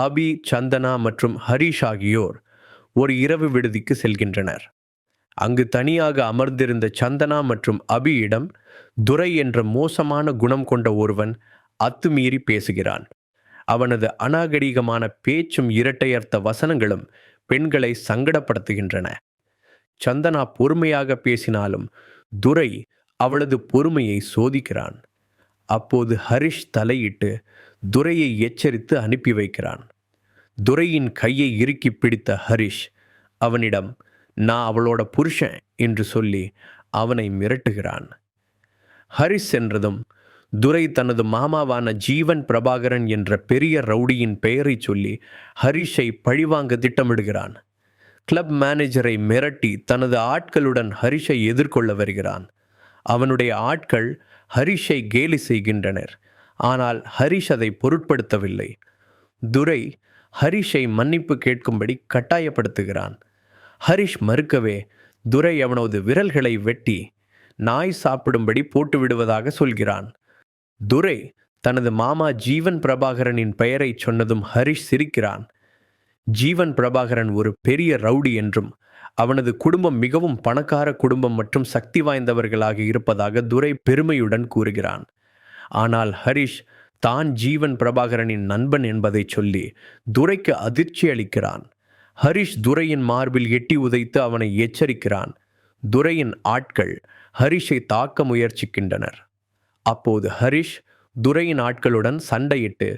அபி சந்தனா மற்றும் ஹரிஷ் ஆகியோர் ஒரு இரவு விடுதிக்கு செல்கின்றனர். அங்கு தனியாக அமர்ந்திருந்த சந்தனா மற்றும் அபியிடம் துரை என்ற மோசமான குணம் கொண்ட ஒருவன் அத்துமீறி பேசுகிறான். அவனது அநாகரிகமான பேச்சும் இரட்டையர்த்த வசனங்களும் பெண்களை சங்கடப்படுத்துகின்றன. சந்தனா பொறுமையாக பேசினாலும் துரை அவளது பொறுமையை சோதிக்கிறான். அப்போது ஹரிஷ் தலையிட்டு துரையை எச்சரித்து அனுப்பி வைக்கிறான். துரையின் கையை இறுக்கி பிடித்த ஹரிஷ் அவனிடம் நான் அவளோட புருஷன் என்று சொல்லி அவனை மிரட்டுகிறான். ஹரிஷ் சென்றதும் துரை தனது மாமாவான ஜீவன் பிரபாகரன் என்ற பெரிய ரவுடியின் பெயரை சொல்லி ஹரிஷை பழிவாங்க திட்டமிடுகிறான். கிளப் மேனேஜரை மிரட்டி தனது ஆட்களுடன் ஹரிஷை எதிர்கொள்ள வருகிறான். அவனுடைய ஆட்கள் ஹரிஷை கேலி செய்கின்றனர். ஆனால் ஹரிஷ் அதை பொருட்படுத்தவில்லை. துரை ஹரிஷை மன்னிப்பு கேட்கும்படி கட்டாயப்படுத்துகிறான். ஹரிஷ் மறுக்கவே துரை அவனது விரல்களை வெட்டி நாய் சாப்பிடும்படி போட்டு விடுவதாக சொல்கிறான். துரை தனது மாமா ஜீவன் பிரபாகரனின் பெயரை சொன்னதும் ஹரிஷ் சிரிக்கிறான். ஜீவன் பிரபாகரன் ஒரு பெரிய ரவுடி என்றும் அவனது குடும்பம் மிகவும் பணக்கார குடும்பம் மற்றும் சக்தி வாய்ந்தவர்களாக இருப்பதாக துரை பெருமையுடன் கூறுகிறான். ஆனால் ஹரிஷ் தான் ஜீவன் பிரபாகரனின் நண்பன் என்பதை சொல்லி துரைக்கு அதிர்ச்சி அளிக்கிறான். ஹரிஷ் துரையின் மார்பில் எட்டி உதைத்து அவனை எச்சரிக்கிறான். துரையின் ஆட்கள் ஹரிஷை தாக்க முயற்சிக்கின்றனர். அப்போது ஹரிஷ் துரையின் ஆட்களுடன் சண்டையிட்டு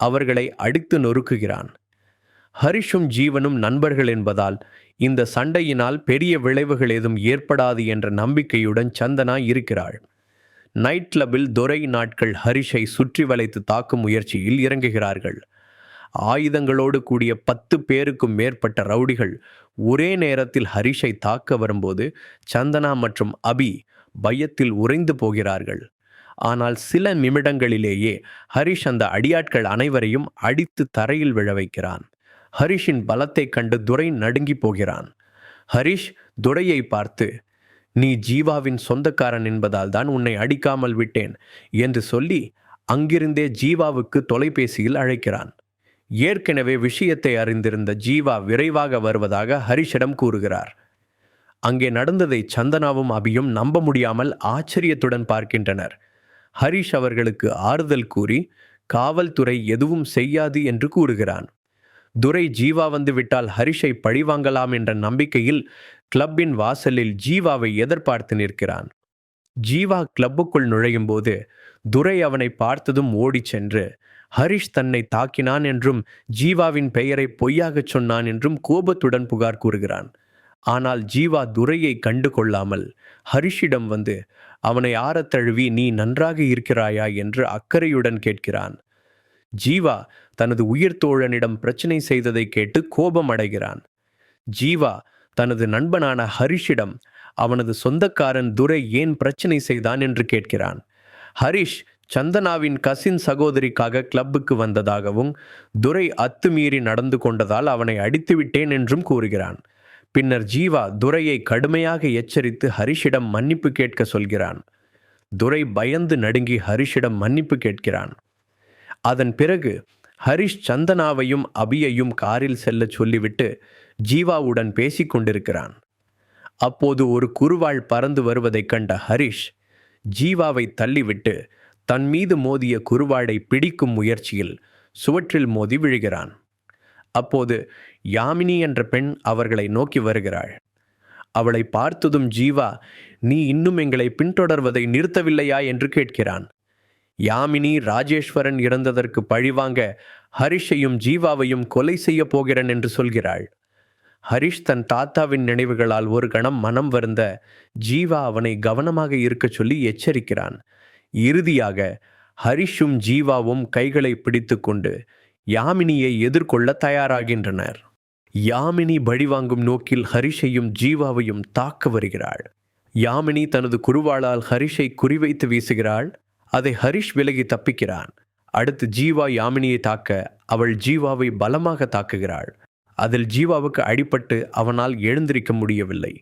அவர்களை அடித்து நொறுக்குகிறான். ஹரிஷும் ஜீவனும் நண்பர்கள் என்பதால் இந்த சண்டையினால் பெரிய விளைவுகள் ஏதும் ஏற்படாது என்ற நம்பிக்கையுடன் சந்தனா இருக்கிறாள். நைட் கிளப்பில் துரை நாட்கள் ஹரிஷை சுற்றி வளைத்து தாக்கும் முயற்சியில் இறங்குகிறார்கள். ஆயுதங்களோடு கூடிய பத்து பேருக்கும் மேற்பட்ட ரவுடிகள் ஒரே நேரத்தில் ஹரிஷை தாக்க வரும்போது சந்தனா மற்றும் அபி பயத்தில் உறைந்து போகிறார்கள். ஆனால் சில நிமிடங்களிலேயே ஹரிஷ் அந்த அடியாட்கள் அனைவரையும் அடித்து தரையில் விழ வைக்கிறான். ஹரிஷின் பலத்தைக் கண்டு துரை நடுங்கி போகிறான். ஹரிஷ் துரையை பார்த்து நீ ஜீவாவின் சொந்தக்காரன் என்பதால் தான் உன்னை அடிக்காமல் விட்டேன் என்று சொல்லி அங்கிருந்தே ஜீவாவுக்கு தொலைபேசியில் அழைக்கிறான். ஏற்கனவே விஷயத்தை அறிந்திருந்த ஜீவா விரைவாக வருவதாக ஹரிஷிடம் கூறுகிறார். அங்கே நடந்ததை சந்தனாவும் அபியும் நம்ப முடியாமல் ஆச்சரியத்துடன் பார்க்கின்றனர். ஹரிஷ் அவர்களுக்கு ஆறுதல் கூறி காவல்துறை எதுவும் செய்யாது என்று கூறுகிறான். துரை ஜீவா வந்து விட்டால் ஹரிஷை பழிவாங்கலாம் என்ற நம்பிக்கையில் கிளப்பின் வாசலில் ஜீவாவை எதிர்பார்த்து நிற்கிறான். ஜீவா கிளப்புக்குள் நுழையும் போது துரை அவனை பார்த்ததும் ஓடிச் சென்று ஹரிஷ் தன்னை தாக்கினான் என்றும் ஜீவாவின் பெயரை பொய்யாகச் சொன்னான் என்றும் கோபத்துடன் புகார் கூறுகிறான். ஆனால் ஜீவா துரையை கண்டு கொள்ளாமல் ஹரிஷிடம் வந்து அவனை ஆறத் தழுவி நீ நன்றாக இருக்கிறாயா? என்று அக்கறையுடன் கேட்கிறான். ஜீவா தனது உயிர் தோழனிடம் பிரச்சனை செய்ததை கேட்டு கோபம் அடைகிறான் ஜீவா தனது நண்பனான ஹரிஷிடம் அவனது சொந்தக்காரன் துரை ஏன் பிரச்சனை செய்தான்? என்று கேட்கிறான். ஹரிஷ் சந்தனாவின் கசின் சகோதரிக்காக கிளப்புக்கு வந்ததாகவும் துரை அத்துமீறி நடந்து கொண்டதால் அவனை அடித்துவிட்டேன் என்றும் கூறுகிறான். பின்னர் ஜீவா துரையை கடுமையாக எச்சரித்து ஹரிஷிடம் மன்னிப்பு கேட்க சொல்கிறான். துரை பயந்து நடுங்கி ஹரிஷிடம் மன்னிப்பு கேட்கிறான். அதன் பிறகு ஹரிஷ் சந்தனாவையும் அபியையும் காரில் செல்லச் சொல்லிவிட்டு ஜீவாவுடன் பேசிக்கொண்டிருக்கிறான் அப்போது ஒரு குருவாள் பறந்து வருவதைக் கண்ட ஹரிஷ் ஜீவாவை தள்ளிவிட்டு தன் மீது மோதிய குருவாளை பிடிக்கும் முயற்சியில் சுவற்றில் மோதி விழுகிறான். அப்போது யாமினி என்ற பெண் அவர்களை நோக்கி வருகிறாள். அவளை பார்த்ததும் ஜீவா நீ இன்னும் எங்களை பின்தொடர்வதை நிறுத்தவில்லையா? என்று கேட்கிறான். யாமினி ராஜேஸ்வரன் இறந்ததற்கு பழிவாங்க ஹரிஷையும் ஜீவாவையும் கொலை செய்ய போகிறேன் என்று சொல்கிறாள். ஹரிஷ் தன் தாத்தாவின் நினைவுகளால் ஒரு கணம் மனம் வருந்த ஜீவா அவனை கவனமாக இருக்கச் சொல்லி எச்சரிக்கிறான். இறுதியாக ஹரிஷும் ஜீவாவும் கைகளை பிடித்துக்கொண்டு யாமினியை எதிர்கொள்ள தயாராகின்றனர். யாமினி பழிவாங்கும் நோக்கில் ஹரிஷையும் ஜீவாவையும் தாக்க வருகிறாள். யாமினி தனது குருவாளால் ஹரிஷை குறிவைத்து வீசுகிறாள். அதை ஹரிஷ் விலகி தப்பிக்கிறான். அடுத்து ஜீவா யாமினியை தாக்க அவள் ஜீவாவை பலமாக தாக்குகிறாள். அதில் ஜீவாவுக்கு அடிபட்டு அவனால் எழுந்திருக்க முடியவில்லை.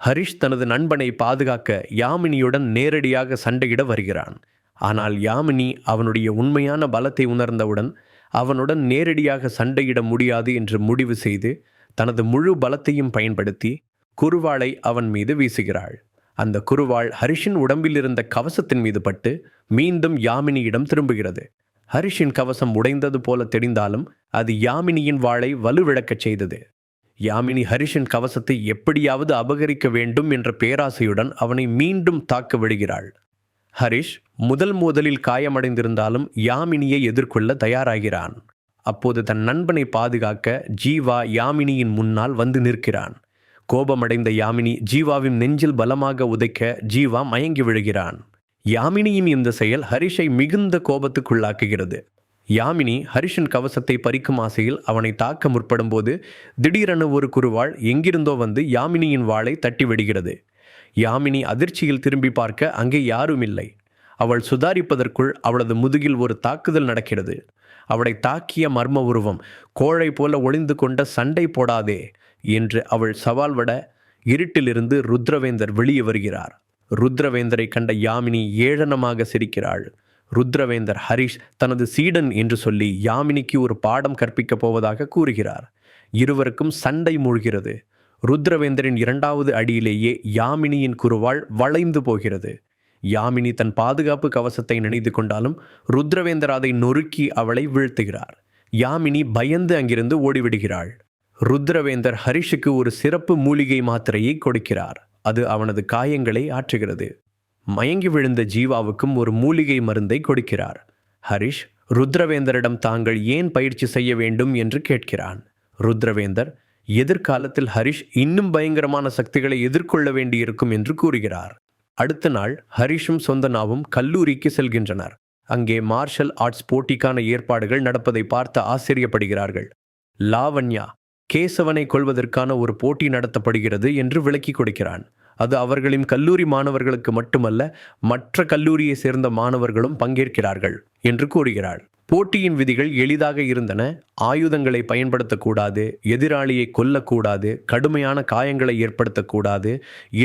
ஹரிஷ் தனது நண்பனை பாதுகாக்க யாமினியுடன் நேரடியாக சண்டையிட வருகிறான். ஆனால் யாமினி அவனுடைய உண்மையான பலத்தை உணர்ந்தவுடன் அவனுடன் நேரடியாக சண்டையிட முடியாது என்று முடிவு செய்து தனது முழு பலத்தையும் பயன்படுத்தி குருவாளை அவன் மீது வீசுகிறாள். அந்த குருவாள் ஹரிஷின் உடம்பில் இருந்த கவசத்தின் மீது பட்டு மீண்டும் யாமினியிடம் திரும்புகிறது. ஹரிஷின் கவசம் உடைந்தது போல தெரிந்தாலும் அது யாமினியின் வாளை வலுவிழக்கச் செய்தது. யாமினி ஹரிஷின் கவசத்தை எப்படியாவது அபகரிக்க வேண்டும் என்ற பேராசையுடன் அவனை மீண்டும் தாக்க விடுகிறாள். ஹரிஷ் முதல் மோதலில் காயமடைந்திருந்தாலும் யாமினியை எதிர்கொள்ள தயாராகிறான். அப்போது தன் நண்பனை பாதுகாக்க ஜீவா யாமினியின் முன்னால் வந்து நிற்கிறான். கோபமடைந்த யாமினி ஜீவாவின் நெஞ்சில் பலமாக உதைக்க ஜீவா மயங்கி விழுகிறான். யாமினியின் இந்த செயல் ஹரிஷை மிகுந்த கோபத்துக்குள்ளாக்குகிறது. யாமினி ஹரிஷின் கவசத்தை பறிக்கும் ஆசையில் அவனை தாக்க முற்படும்போது திடீரென ஒரு குருவாள் எங்கிருந்தோ வந்து யாமினியின் வாளை தட்டி விடுகிறது யாமினி அதிர்ச்சியில் திரும்பி பார்க்க அங்கே யாரும் இல்லை அவள் சுதாரிப்பதற்குள் அவளது முதுகில் ஒரு தாக்குதல் நடக்கிறது. அவளை தாக்கிய மர்ம உருவம் கோழை போல ஒளிந்து கொண்ட சண்டை போடாதே. என்று அவள் சவால் விட இருட்டிலிருந்து ருத்ரவேந்தர் வெளியே வருகிறார். ருத்ரவேந்தரை கண்ட யாமினி ஏழனமாக சிரிக்கிறாள். ருத்ரவேந்தர் ஹரிஷ் தனது சீடன் என்று சொல்லி யாமினிக்கு ஒரு பாடம் கற்பிக்கப் போவதாக கூறுகிறார். இருவருக்கும் சண்டை மூழ்கிறது. ருத்ரவேந்தரின் இரண்டாவது அடியிலேயே யாமினியின் குருவாள் வளைந்து போகிறது. யாமினி தன் பாதுகாப்பு கவசத்தை நினைத்து கொண்டாலும் ருத்ரவேந்தர் அதை நொறுக்கி அவளை வீழ்த்துகிறார். யாமினி பயந்து அங்கிருந்து ஓடிவிடுகிறாள். ருத்ரவேந்தர் ஹரிஷுக்கு ஒரு சிறப்பு மூலிகை மாத்திரையை கொடுக்கிறார். அது அவனது காயங்களை ஆற்றுகிறது. மயங்கி விழுந்த ஜீவாவுக்கும் ஒரு மூலிகை மருந்தை கொடுக்கிறார். ஹரிஷ் ருத்ரவேந்தரிடம் தாங்கள் ஏன் பயிற்சி செய்ய வேண்டும் என்று கேட்கிறான். ருத்ரவேந்தர் எதிர்காலத்தில் ஹரிஷ் இன்னும் பயங்கரமான சக்திகளை எதிர்கொள்ள வேண்டியிருக்கும் என்று கூறுகிறார். அடுத்த நாள் ஹரிஷும் சொந்தனாவும் கல்லூரிக்கு செல்கின்றனர். அங்கே மார்ஷல் ஆர்ட்ஸ் போட்டிக்கான ஏற்பாடுகள் நடப்பதை பார்த்து ஆச்சரியப்படுகிறார்கள். லாவண்யா கேசவனை கொள்வதற்கான ஒரு போட்டி நடத்தப்படுகிறது என்று விளக்கி கொடுக்கிறான். அது அவர்களின் கல்லூரி மாணவர்களுக்கு மட்டுமல்ல மற்ற கல்லூரியை சேர்ந்த மாணவர்களும் பங்கேற்கிறார்கள் என்று கூறுகிறாள். போட்டியின் விதிகள் எளிதாக இருந்தன. ஆயுதங்களை பயன்படுத்தக்கூடாது எதிராளியை கொல்லக்கூடாது கடுமையான காயங்களை ஏற்படுத்தக்கூடாது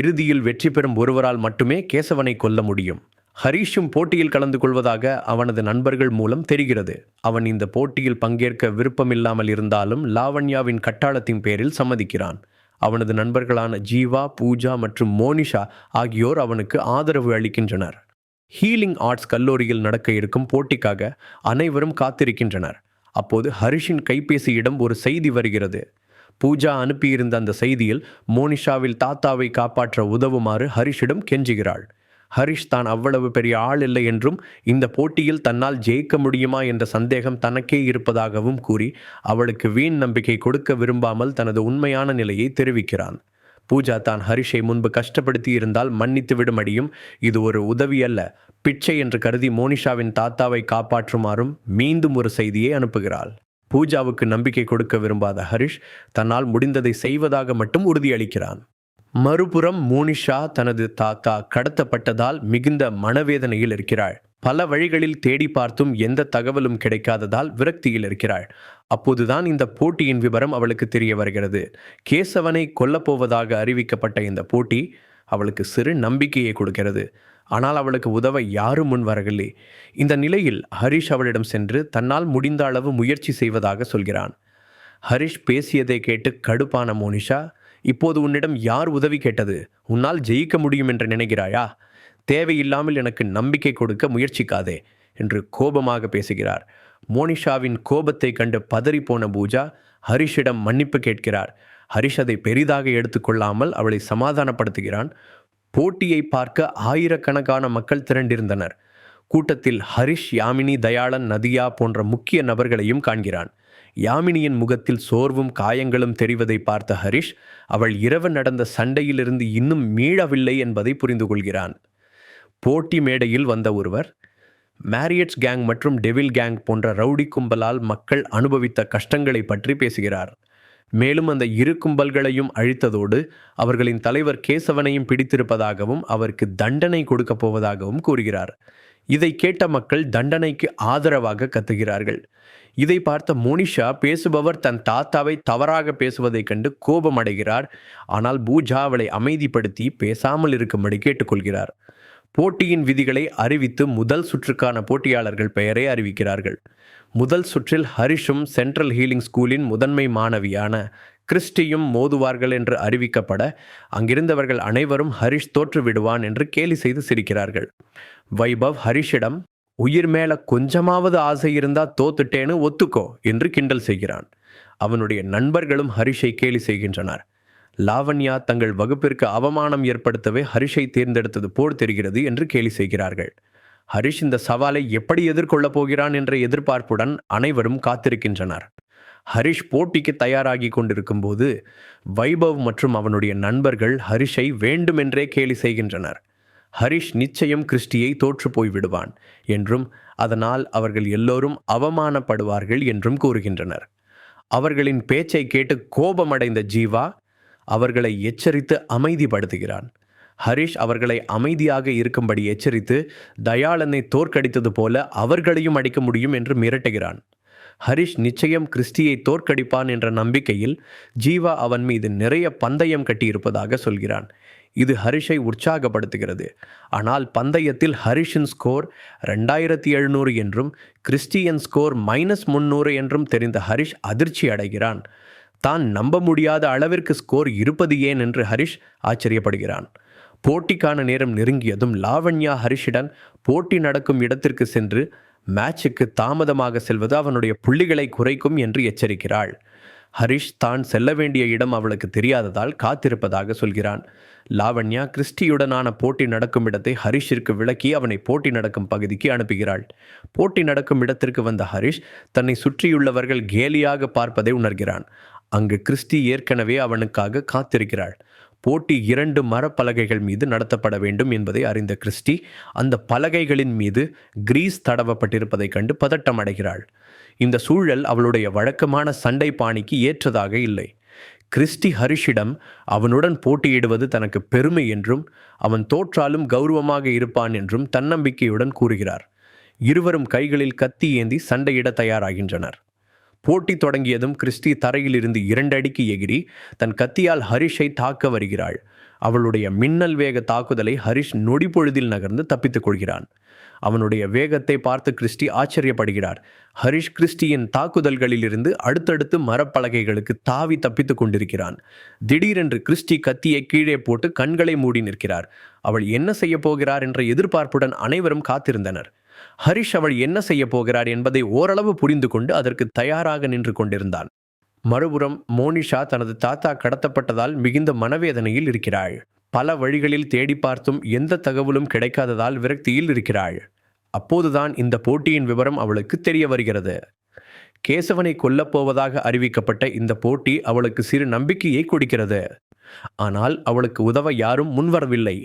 இறுதியில் வெற்றி பெறும் ஒருவரால் மட்டுமே கேசவனை கொல்ல முடியும். ஹரீஷும் போட்டியில் கலந்து கொள்வதாக அவனது நண்பர்கள் மூலம் தெரிகிறது. அவன் இந்த போட்டியில் பங்கேற்க விருப்பமில்லாமல் இருந்தாலும் லாவண்யாவின் கட்டாளத்தின் பேரில் சம்மதிக்கிறான். அவனது நண்பர்களான ஜீவா பூஜா மற்றும் மோனிஷா ஆகியோர் அவனுக்கு ஆதரவு அளிக்கின்றனர். ஹீலிங் ஆர்ட்ஸ் கல்லூரியில் நடக்க இருக்கும் போட்டிக்காக அனைவரும் காத்திருக்கின்றனர். அப்போது ஹரிஷின் கைபேசியிடம் ஒரு செய்தி வருகிறது. பூஜா அனுப்பியிருந்த அந்த செய்தியில் மோனிஷாவில் தாத்தாவை காப்பாற்ற உதவுமாறு ஹரிஷிடம் கெஞ்சுகிறாள். ஹரிஷ் தான் அவ்வளவு பெரிய ஆள் இல்லை என்றும் இந்த போட்டியில் தன்னால் ஜெயிக்க முடியுமா என்ற சந்தேகம் தனக்கே இருப்பதாகவும் கூறி அவளுக்கு வீண் நம்பிக்கை கொடுக்க விரும்பாமல் தனது உண்மையான நிலையை தெரிவிக்கிறான். பூஜா தான் ஹரிஷை முன்பு கஷ்டப்படுத்தி இருந்தால் மன்னித்து விடுமடியும் இது ஒரு உதவி அல்ல. பிச்சை என்று கருதி மோனிஷாவின் தாத்தாவை காப்பாற்றுமாறும் மீண்டும் ஒரு செய்தியை அனுப்புகிறாள். பூஜாவுக்கு நம்பிக்கை கொடுக்க விரும்பாத ஹரிஷ் தன்னால் முடிந்ததை செய்வதாக மட்டும் உறுதியளிக்கிறான். மறுபுறம் மோனிஷா தனது தாத்தா கடத்தப்பட்டதால் மிகுந்த மனவேதனையில் இருக்கிறாள். பல வழிகளில் தேடி பார்த்தும் எந்த தகவலும் கிடைக்காததால் விரக்தியில் இருக்கிறாள். அப்போதுதான் இந்த போட்டியின் விவரம் அவளுக்கு தெரிய வருகிறது. கேசவனை கொல்லப்போவதாக அறிவிக்கப்பட்ட இந்த போட்டி அவளுக்கு சிறு நம்பிக்கையை கொடுக்கிறது. ஆனால் அவளுக்கு உதவ யாரும் முன் வரவில்லை. இந்த நிலையில் ஹரிஷ் அவளிடம் சென்று தன்னால் முடிந்த அளவு முயற்சி செய்வதாக சொல்கிறான். ஹரிஷ் பேசியதை கேட்டு கடுப்பான மோனிஷா இப்போது உன்னிடம் யார் உதவி கேட்டது? உன்னால் ஜெயிக்க முடியும் என்று நினைக்கிறாயா? தேவையில்லாமல் எனக்கு நம்பிக்கை கொடுக்க முயற்சிக்காதே என்று கோபமாக பேசுகிறார். மோனிஷாவின் கோபத்தை கண்டு பதறிப்போன பூஜா ஹரிஷிடம் மன்னிப்பு கேட்கிறார். ஹரிஷ் அதை பெரிதாக எடுத்துக்கொள்ளாமல் அவளை சமாதானப்படுத்துகிறான். போட்டியை பார்க்க ஆயிரக்கணக்கான மக்கள் திரண்டிருந்தனர். கூட்டத்தில் ஹரிஷ் யாமினி தயாளன் நதியா போன்ற முக்கிய நபர்களையும் காண்கிறான். யாமினியின் முகத்தில் சோர்வும் காயங்களும் தெரிவதை பார்த்த ஹரிஷ் அவள் இரவு நடந்த சண்டையிலிருந்து இன்னும் மீளவில்லை என்பதை புரிந்து கொள்கிறான் போட்டி மேடையில் வந்த ஒருவர் மேரியட்ஸ் கேங் மற்றும் டெவில் கேங் போன்ற ரவுடி கும்பலால் மக்கள் அனுபவித்த கஷ்டங்களை பற்றி பேசுகிறார். மேலும் அந்த இரு கும்பல்களையும் அழித்ததோடு அவர்களின் தலைவர் கேசவனையும் பிடித்திருப்பதாகவும் அவருக்கு தண்டனை கொடுக்கப் போவதாகவும் கூறுகிறார். இதை கேட்ட மக்கள் தண்டனைக்கு ஆதரவாக கத்துகிறார்கள். இதை பார்த்த மோனிஷா பேசுபவர் தன் தாத்தாவை தவறாக பேசுவதைக் கண்டு கோபமடைகிறார். ஆனால் பூஜா அவளை அமைதிப்படுத்தி பேசாமல் இருக்கும்படி கேட்டுக்கொள்கிறார். போட்டியின் விதிகளை அறிவித்து முதல் சுற்றுக்கான போட்டியாளர்கள் பெயரை அறிவிக்கிறார்கள். முதல் சுற்றில் ஹரிஷும் சென்ட்ரல் ஹீலிங் ஸ்கூலின் முதன்மை மாணவியான கிறிஸ்டியும் மோதுவார்கள் என்று அறிவிக்கப்பட அங்கிருந்தவர்கள் அனைவரும் ஹரிஷ் தோற்று விடுவான் என்று கேலி செய்து சிரிக்கிறார்கள். வைபவ் ஹரிஷிடம் உயிர் மேல கொஞ்சமாவது ஆசை இருந்தா தோத்துட்டேன்னு ஒத்துக்கோ என்று கிண்டல் செய்கிறான். அவனுடைய நண்பர்களும் ஹரிஷை கேலி செய்கின்றனர். லாவண்யா தங்கள் வகுப்பிற்கு அவமானம் ஏற்படுத்தவே ஹரிஷை தேர்ந்தெடுத்தது போல் தெரிகிறது என்று கேலி செய்கிறார்கள். ஹரிஷ் இந்த சவாலை எப்படி எதிர்கொள்ளப் போகிறான் என்ற எதிர்பார்ப்புடன் அனைவரும் காத்திருக்கின்றனர். ஹரிஷ் போட்டிக்கு தயாராகி கொண்டிருக்கும் போது வைபவ் மற்றும் அவனுடைய நண்பர்கள் ஹரிஷை வேண்டுமென்றே கேலி செய்கின்றனர். ஹரிஷ் நிச்சயம் கிறிஸ்டியை தோற்று போய்விடுவான் என்றும் அதனால் அவர்கள் எல்லோரும் அவமானப்படுவார்கள் என்றும் கூறுகின்றனர். அவர்களின் பேச்சை கேட்டு கோபமடைந்த ஜீவா அவர்களை எச்சரித்து அமைதிப்படுத்துகிறான். ஹரிஷ் அவர்களை அமைதியாக இருக்கும்படி எச்சரித்து தயாளனை தோற்கடித்தது போல அவர்களையும் அடிக்க முடியும் என்று மிரட்டுகிறான். ஹரிஷ் நிச்சயம் கிறிஸ்டியை தோற்கடிப்பான் என்ற நம்பிக்கையில் ஜீவா அவன் மீது நிறைய பந்தயம் கட்டியிருப்பதாக சொல்கிறான். இது ஹரிஷை உற்சாகப்படுத்துகிறது. ஆனால் பந்தயத்தில் ஹரிஷின் ஸ்கோர் ரெண்டாயிரத்தி எழுநூறு என்றும் கிறிஸ்டியன் ஸ்கோர் மைனஸ் முன்னூறு என்றும் தெரிந்த ஹரிஷ் அதிர்ச்சி அடைகிறான். தான் நம்ப முடியாத அளவிற்கு ஸ்கோர் இருப்பது ஏன் என்று ஹரிஷ் ஆச்சரியப்படுகிறான். போட்டிக்கான நேரம் நெருங்கியதும் லாவண்யா ஹரிஷிடன் போட்டி நடக்கும் இடத்திற்கு சென்று மேட்சுக்கு தாமதமாக செல்வது அவனுடைய புள்ளிகளை குறைக்கும் என்று எச்சரிக்கிறாள். ஹரிஷ் தான் செல்ல வேண்டிய இடம் அவளுக்கு தெரியாததால் காத்திருப்பதாக சொல்கிறான். லாவண்யா கிறிஸ்டியுடனான போட்டி நடக்கும் இடத்தை ஹரிஷிற்கு விளக்கி அவனை போட்டி நடக்கும் பகுதிக்கு அனுப்புகிறாள். போட்டி நடக்கும் இடத்திற்கு வந்த ஹரிஷ் தன்னை சுற்றியுள்ளவர்கள் கேலியாக பார்ப்பதை உணர்கிறான். அங்கு கிறிஸ்டி ஏற்கனவே அவனுக்காக காத்திருக்கிறாள். போட்டி இரண்டு மரப்பலகைகள் மீது நடத்தப்பட வேண்டும் என்பதை அறிந்த கிறிஸ்டி அந்த பலகைகளின் மீது கிரீஸ் தடவப்பட்டிருப்பதைக் கண்டு பதட்டம் அடைகிறாள். இந்த சூழல் அவளுடைய வழக்கமான சண்டை பாணிக்கு ஏற்றதாக இல்லை. கிறிஸ்டி ஹரிஷிடம் அவனுடன் போட்டியிடுவது தனக்கு பெருமை என்றும் அவன் தோற்றாலும் கௌரவமாக இருப்பான் என்றும் தன்னம்பிக்கையுடன் கூறுகிறார். இருவரும் கைகளில் கத்தி ஏந்தி சண்டையிட தயாராகின்றனர். போட்டி தொடங்கியதும் கிறிஸ்டி தரையிலிருந்து இரண்டடிக்கு இரண்டு அடிக்கு எகிரி தன் கத்தியால் ஹரிஷை தாக்க வருகிறாள். அவளுடைய மின்னல் வேக தாக்குதலை ஹரிஷ் நொடி பொழுதில் நகர்ந்து தப்பித்துக் கொள்கிறான். அவனுடைய வேகத்தை பார்த்து கிறிஸ்டி ஆச்சரியப்படுகிறார். ஹரிஷ் கிறிஸ்டியின் தாக்குதல்களிலிருந்து அடுத்தடுத்து மரப்பலகைகளுக்கு தாவி தப்பித்துக் கொண்டிருக்கிறான். திடீரென்று கிறிஸ்டி கத்தியை கீழே போட்டு கண்களை மூடி நிற்கிறார். அவள் என்ன செய்ய போகிறார் என்ற எதிர்பார்ப்புடன் அனைவரும் காத்திருந்தனர். ஹரிஷ் அவள் என்ன செய்ய போகிறார் என்பதை ஓரளவு புரிந்து கொண்டு அதற்கு தயாராக நின்று கொண்டிருந்தான். மறுபுறம் மோனிஷா தனது தாத்தா கடத்தப்பட்டதால் மிகுந்த மனவேதனையில் இருக்கிறாள். பல வழிகளில் தேடி பார்த்தும் எந்த தகவலும் கிடைக்காததால் விரக்தியில் இருக்கிறாள். அப்போதுதான் இந்த போட்டியின் விவரம் அவளுக்கு தெரிய வருகிறது. கேசவனை கொல்லப் போவதாக அறிவிக்கப்பட்ட இந்த போட்டி அவளுக்கு சிறு நம்பிக்கையை கொடுக்கிறது. ஆனால் அவளுக்கு உதவ யாரும் முன்வரவில்லை.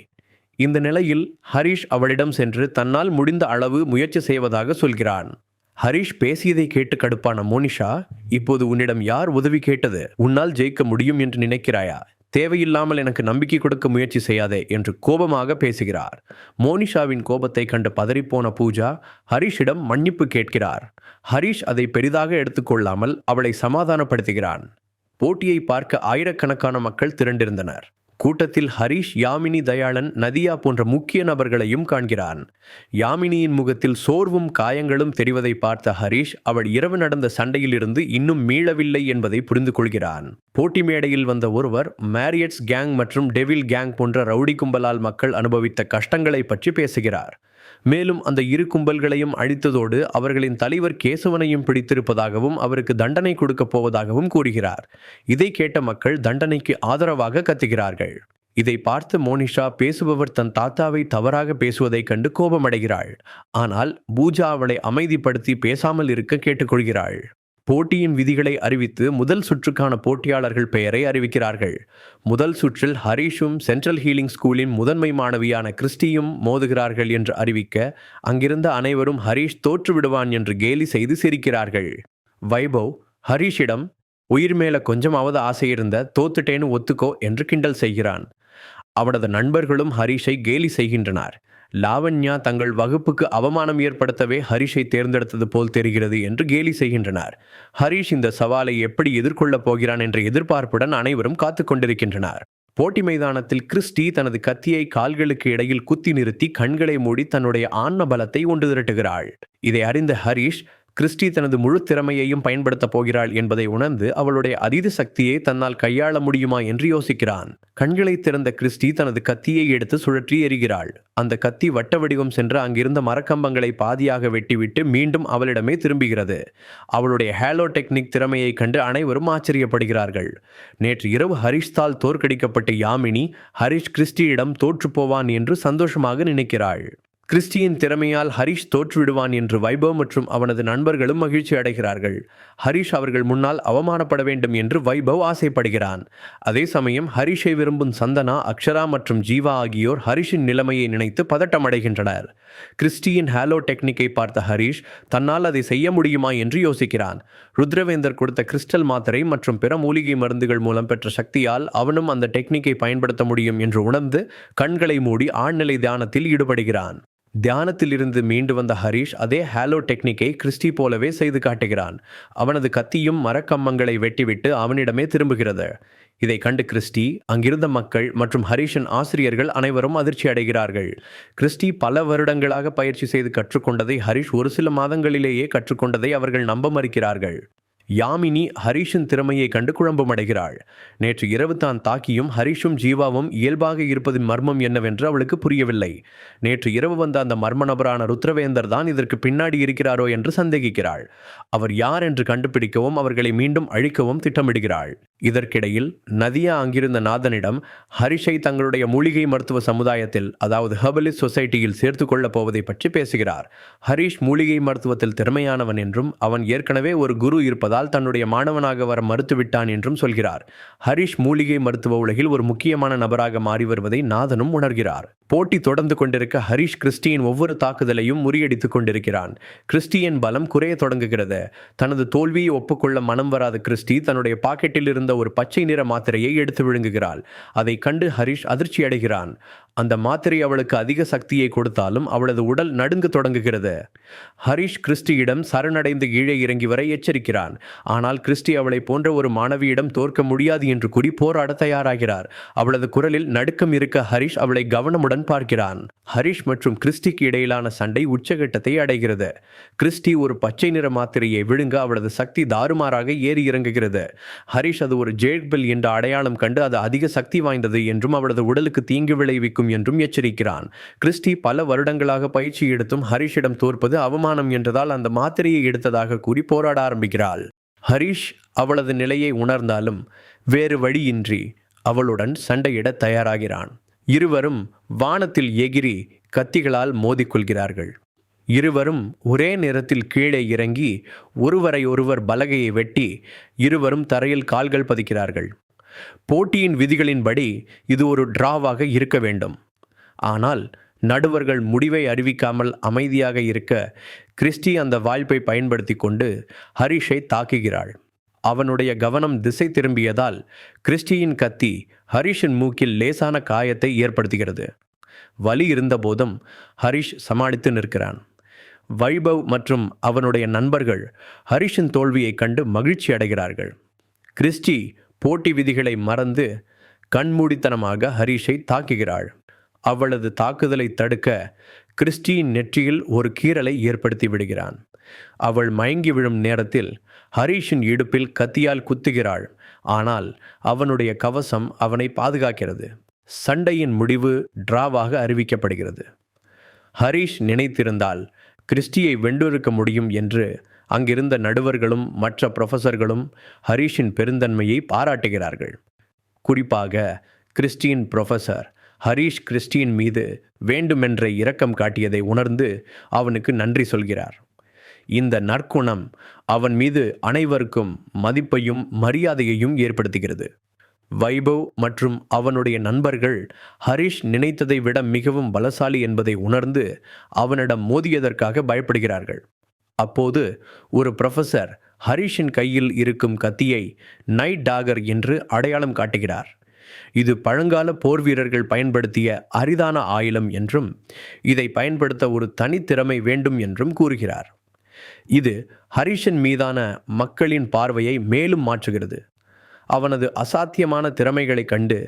இந்த நிலையில் ஹரிஷ் அவளிடம் சென்று தன்னால் முடிந்த அளவு முயற்சி செய்வதாக சொல்கிறான். ஹரிஷ் பேசியதை கேட்டு கடுப்பான மோனிஷா இப்போது உன்னிடம் யார் உதவி கேட்டது? உன்னால் ஜெயிக்க முடியும் என்று நினைக்கிறாயா? தேவையில்லாமல் எனக்கு நம்பிக்கை கொடுக்க முயற்சி செய்யாதே என்று கோபமாக பேசுகிறார். மோனிஷாவின் கோபத்தை கண்டு பதறிப்போன பூஜா ஹரிஷிடம் மன்னிப்பு கேட்கிறார். ஹரிஷ் அதை பெரிதாக எடுத்துக்கொள்ளாமல் அவளை சமாதானப்படுத்துகிறான். போட்டியை பார்க்க ஆயிரக்கணக்கான மக்கள் திரண்டிருந்தனர். கூட்டத்தில் ஹரிஷ் யாமினி தயாளன் நதியா போன்ற முக்கிய நபர்களையும் காண்கிறான். யாமினியின் முகத்தில் சோர்வும் காயங்களும் தெரிவதை பார்த்த ஹரிஷ் அவள் இரவு நடந்த சண்டையிலிருந்து இன்னும் மீளவில்லை என்பதை புரிந்து கொள்கிறான். போட்டி மேடையில் வந்த ஒருவர் மேரியட்ஸ் கேங் மற்றும் டெவில் கேங் போன்ற ரவுடி கும்பலால் மக்கள் அனுபவித்த கஷ்டங்களை பற்றி பேசுகிறார். மேலும் அந்த இரு கும்பல்களையும் அழித்ததோடு அவர்களின் தலைவர் கேசவனையும் பிடித்திருப்பதாகவும் அவருக்கு தண்டனை கொடுக்கப் போவதாகவும் கூறுகிறார். இதை கேட்ட மக்கள் தண்டனைக்கு ஆதரவாக கத்துகிறார்கள். இதை பார்த்து மோனிஷா பேசுபவர் தன் தாத்தாவை தவறாக பேசுவதைக் கண்டு கோபமடைகிறாள். ஆனால் பூஜா அவளை அமைதிப்படுத்தி பேசாமல் இருக்க கேட்டுக்கொள்கிறாள். போட்டியின் விதிகளை அறிவித்து முதல் சுற்றுக்கான போட்டியாளர்கள் பெயரை அறிவிக்கிறார்கள். முதல் சுற்றில் ஹரீஷும் சென்ட்ரல் ஹீலிங் ஸ்கூலின் முதன்மை மாணவியான கிறிஸ்டியும் மோதுகிறார்கள் என்று அறிவிக்க அங்கிருந்த அனைவரும் ஹரீஷ் தோற்றுவிடுவான் என்று கேலி செய்து சிரிக்கிறார்கள். வைபவ் ஹரிஷிடம் உயிர் மேல கொஞ்சமாவது ஆசை இருந்த தோத்துட்டேன்னு ஒத்துக்கோ என்று கிண்டல் செய்கிறான். அவனது நண்பர்களும் ஹரிஷை கேலி செய்கின்றனர். லாவண்யா தங்கள் வகுப்புக்கு அவமானம் ஏற்படுத்தவே ஹரிஷை தேர்ந்தெடுத்தது போல் தெரிகிறது என்று கேலி செய்கின்றனர். ஹரிஷ் இந்த சவாலை எப்படி எதிர்கொள்ளப் போகிறான் என்ற எதிர்பார்ப்புடன் அனைவரும் காத்து கொண்டிருக்கின்றனர். போட்டி மைதானத்தில் கிறிஸ்டி தனது கத்தியை கால்களுக்கு இடையில் குத்தி நிறுத்தி கண்களை மூடி தன்னுடைய ஆன்ம பலத்தை ஒன்று திரட்டுகிறாள். இதை அறிந்த ஹரிஷ் கிறிஸ்டி தனது முழு திறமையையும் பயன்படுத்தப் போகிறாள் என்பதை உணர்ந்து அவளுடைய அதீத சக்தியை தன்னால் கையாள முடியுமா என்று யோசிக்கிறான். கண்களை திறந்த கிறிஸ்டி தனது கத்தியை எடுத்து சுழற்றி எறிகிறாள். அந்த கத்தி வட்ட வடிவம் சென்று அங்கிருந்த மரக்கம்பங்களை பாதியாக வெட்டிவிட்டு மீண்டும் அவளிடமே திரும்புகிறது. அவளுடைய ஹேலோ டெக்னிக் திறமையை கண்டு அனைவரும் ஆச்சரியப்படுகிறார்கள். நேற்று இரவு ஹரிஷ்தால் தோற்கடிக்கப்பட்ட யாமினி ஹரிஷ் கிறிஸ்டியிடம் தோற்றுப்போவான் என்று சந்தோஷமாக நினைக்கிறாள். கிறிஸ்டியின் திறமையால் ஹரிஷ் தோற்றுவிடுவான் என்று வைபவ் மற்றும் அவனது நண்பர்களும் மகிழ்ச்சி அடைகிறார்கள். ஹரிஷ் அவர்கள் முன்னால் அவமானப்பட வேண்டும் என்று வைபவ் ஆசைப்படுகிறான். அதே சமயம் ஹரிஷை விரும்பும் சந்தனா அக்ஷரா மற்றும் ஜீவா ஆகியோர் ஹரிஷின் நிலைமையை நினைத்து பதட்டமடைகின்றனர். கிறிஸ்டியின் ஹாலோ டெக்னிக்கை பார்த்த ஹரிஷ் தன்னால் அதை செய்ய முடியுமா? என்று யோசிக்கிறான். ருத்ரவேந்தர் கொடுத்த கிறிஸ்டல் மாத்திரை மற்றும் பிற மூலிகை மருந்துகள் மூலம் பெற்ற சக்தியால் அவனும் அந்த டெக்னிக்கை பயன்படுத்த முடியும் என்று உணர்ந்து கண்களை மூடி ஆழ்நிலை தியானத்தில் ஈடுபடுகிறான். தியானத்திலிருந்து மீண்டு வந்த ஹரிஷ் அதே ஹாலோ டெக்னிக்கை கிறிஸ்டி போலவே செய்து காட்டுகிறான். அவனது கத்தியும் மரக்கம்பங்களை வெட்டிவிட்டு அவனிடமே திரும்புகிறது. இதை கண்டு கிறிஸ்டி அங்கிருந்த மக்கள் மற்றும் ஹரீஷன் ஆசிரியர்கள் அனைவரும் அதிர்ச்சி அடைகிறார்கள். கிறிஸ்டி பல வருடங்களாக பயிற்சி செய்து கற்றுக்கொண்டதை ஹரிஷ் ஒரு சில மாதங்களிலேயே கற்றுக்கொண்டதை அவர்கள் நம்ப மறுக்கிறார்கள். யாமினி ஹரிஷின் திறமையை கண்டு குழம்பமடைகிறாள். நேற்று இரவு தான் தாக்கியும் ஹரிஷும் ஜீவாவும் இயல்பாக இருப்பதின் மர்மம் என்னவென்று அவளுக்கு புரியவில்லை. நேற்று இரவு வந்த அந்த மர்ம நபரான ருத்ரவேந்தர் தான் இதற்கு பின்னாடி இருக்கிறாரோ என்று சந்தேகிக்கிறாள். அவர் யார் என்று கண்டுபிடிக்கவும் அவர்களை மீண்டும் அழிக்கவும் திட்டமிடுகிறாள். இதற்கிடையில் நதியா அங்கிருந்த நாதனிடம் ஹரிஷை தங்களுடைய மூலிகை மருத்துவ சமுதாயத்தில் அதாவது ஹெபலிஸ் சொசைட்டியில் சேர்த்து கொள்ளப் போவதை பற்றி பேசுகிறார். ஹரிஷ் மூலிகை மருத்துவத்தில் திறமையானவன் என்றும் அவன் ஏற்கனவே ஒரு குரு இருப்பதால் தன்னுடைய மாணவனாக வர மறுத்துவிட்டான் என்றும் சொல்கிறார். ஹரிஷ் மூலிகை மருத்துவ உலகில் ஒரு முக்கியமான நபராக மாறி வருவதை நாதனும் உணர்கிறார். போட்டி தொடர்ந்து கொண்டிருக்க ஹரிஷ் கிறிஸ்டியின் ஒவ்வொரு தாக்குதலையும் முறியடித்துக் கொண்டிருக்கிறான். கிறிஸ்டியின் பலம் குறைய தொடங்குகிறது. தனது தோல்வியை ஒப்புக்கொள்ள மனம் வராத கிறிஸ்டி தன்னுடைய பாக்கெட்டில் இருந்து ஒரு பச்சை நிற மாத்திரையை எடுத்து விழுங்குகிறாள். அதை கண்டு ஹரிஷ் அதிர்ச்சி அடைகிறான் அந்த மாத்திரை அவளுக்கு அதிக சக்தியை கொடுத்தாலும் அவளது உடல் நடுங்க தொடங்குகிறது. ஹரிஷ் கிறிஸ்டியிடம் சரணடைந்து கீழே இறங்கி வர எச்சரிக்கிறான். ஆனால் கிறிஸ்டி அவளை போன்ற ஒரு மாணவியிடம் தோற்க முடியாது என்று கூறி போராட தயாராகிறார். அவளது குரலில் நடுக்கம் இருக்க ஹரிஷ் அவளை கவனமுடன் பார்க்கிறான். ஹரிஷ் மற்றும் கிறிஸ்டிக்கு இடையிலான சண்டை உச்சகட்டத்தை அடைகிறது. கிறிஸ்டி ஒரு பச்சை நிற மாத்திரையை விழுங்க அவளது சக்தி தாறுமாறாக ஏறி இறங்குகிறது. ஹரிஷ் அது ஒரு ஜேட்பெல் என்ற அடையாளம் கண்டு அது அதிக சக்தி வாய்ந்தது என்றும் அவளது உடலுக்கு தீங்கு விளைவிக்கும் என்றும் எச்சரிக்கிறான். கிறிஸ்டி பல வருடங்களாக பயிற்சி எடுத்தும் ஹரிஷிடம் தோற்பது அவமானம் என்றதால் அந்த மாத்திரையை எடுத்ததாக கூறி போராட ஆரம்பிக்கிறாள். ஹரிஷ் அவளது நிலையை உணர்ந்தாலும் வேறு வழியின்றி அவளுடன் சண்டையிட தயாராகிறான். இருவரும் வானத்தில் எகிரி கத்திகளால் மோதிக்கொள்கிறார்கள். இருவரும் ஒரே நேரத்தில் கீழே இறங்கி ஒருவரை ஒருவர் பலகையை வெட்டி இருவரும் தரையில் கால்கள் பதிக்கிறார்கள். போட்டியின் விதிகளின்படி இது ஒரு டிராவாக இருக்க வேண்டும். ஆனால் நடுவர்கள் முடிவை அறிவிக்காமல் அமைதியாக இருக்க கிறிஸ்டி அந்த வாய்ப்பை பயன்படுத்தி கொண்டு ஹரிஷை தாக்குகிறாள். அவனுடைய கவனம் திசை திரும்பியதால் கிறிஸ்டியின் கத்தி ஹரிஷின் மூக்கில் லேசான காயத்தை ஏற்படுத்துகிறது. வலி இருந்தபோதும் ஹரிஷ் சமாளித்து நிற்கிறான். வைபவ் மற்றும் அவனுடைய நண்பர்கள் ஹரிஷின் தோல்வியைக் கண்டு மகிழ்ச்சி அடைகிறார்கள். கிறிஸ்டி போட்டி விதிகளை மறந்து கண்மூடித்தனமாக ஹரிஷை தாக்குகிறாள். அவளது தாக்குதலை தடுக்க கிறிஸ்டியின் நெற்றியில் ஒரு கீறலை ஏற்படுத்தி விடுகிறான். அவள் மயங்கி விழும் நேரத்தில் ஹரிஷின் இடுப்பில் கத்தியால் குத்துகிறாள். ஆனால் அவனுடைய கவசம் அவனை பாதுகாக்கிறது. சண்டையின் முடிவு டிராவாக அறிவிக்கப்படுகிறது. ஹரிஷ் நினைத்திருந்தால் கிறிஸ்டியை வென்றொருக்க முடியும் என்று அங்கிருந்த நடுவர்களும் மற்ற ப்ரொஃபஸர்களும் ஹரிஷின் பெருந்தன்மையை பாராட்டுகிறார்கள். குறிப்பாக கிறிஸ்டின் ப்ரொஃபஸர் ஹரிஷ் கிறிஸ்டியின் மீது வேண்டுமென்ற இரக்கம் காட்டியதை உணர்ந்து அவனுக்கு நன்றி சொல்கிறார். இந்த நற்குணம் அவன் மீது அனைவருக்கும் மதிப்பையும் மரியாதையையும் ஏற்படுத்துகிறது. வைபவ் மற்றும் அவனுடைய நண்பர்கள் ஹரிஷ் நினைத்ததை விட மிகவும் பலசாலி என்பதை உணர்ந்து அவனிடம் மோதியதற்காக பயப்படுகிறார்கள். அப்போது ஒரு ப்ரொஃபஸர் ஹரிஷின் கையில் இருக்கும் கத்தியை நைட் டாகர் என்று அடையாளம் காட்டுகிறார். இது பழங்கால போர் வீரர்கள் பயன்படுத்திய அரிதான ஆயுளம் என்றும் இதை பயன்படுத்த ஒரு தனித்திறமை வேண்டும் என்றும் கூறுகிறார். இது ஹரிஷன் மீதான மக்களின் பார்வையை மேலும் மாற்றுகிறது. அவனது அசாத்தியமான திறமைகளைக் கண்டு